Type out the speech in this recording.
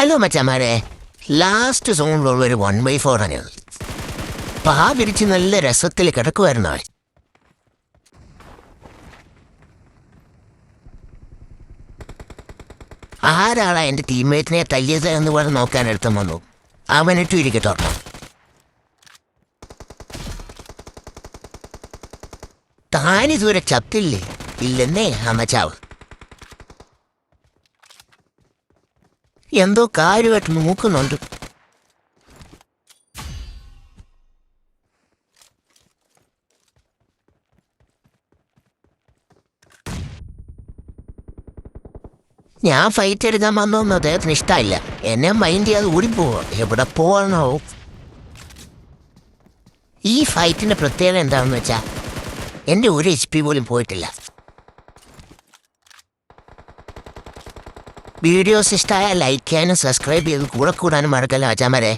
Hello മച്ചമാരെ. Last സോണിലുള്ള ഒരു one by four ആണ് പാ വിരിച്ച് നല്ല രസത്തിൽ കിടക്കുമായിരുന്നു ആരാളാ എന്റെ ടീംമേറ്റിനെ തല്ലിയത് എന്ന് പറഞ്ഞ് നോക്കാൻ എടുത്തു വന്നു. അവനിട്ടു ഇരിക്കട്ടോ താനിതുവരെ ചത്തില്ലേ? ഇല്ലെന്നേ അമ്മച്ചാവ്. എന്തോ കാര്യമായിട്ട് നോക്കുന്നുണ്ട്. ഞാൻ ഫൈറ്റ് എടുക്കാൻ വന്നോന്ന് അദ്ദേഹത്തിന് ഇഷ്ടമില്ല എന്നെ മൈൻഡ് ചെയ്യാതെ ഓടിപ്പോവുക എവിടെ പോകണോ ഈ ഫൈറ്റിന്റെ പ്രത്യേകത എന്താണെന്ന് വെച്ചാൽ എന്റെ ഒരു എച്ച് പി പോലും പോയിട്ടില്ല. വീഡിയോസ് ഇഷ്ടമായ ലൈക്ക് ചെയ്യാനും സബ്സ്ക്രൈബ് ചെയ്ത് കൂടെ കൂടാനും മറക്കല്ല അച്ചാമരെ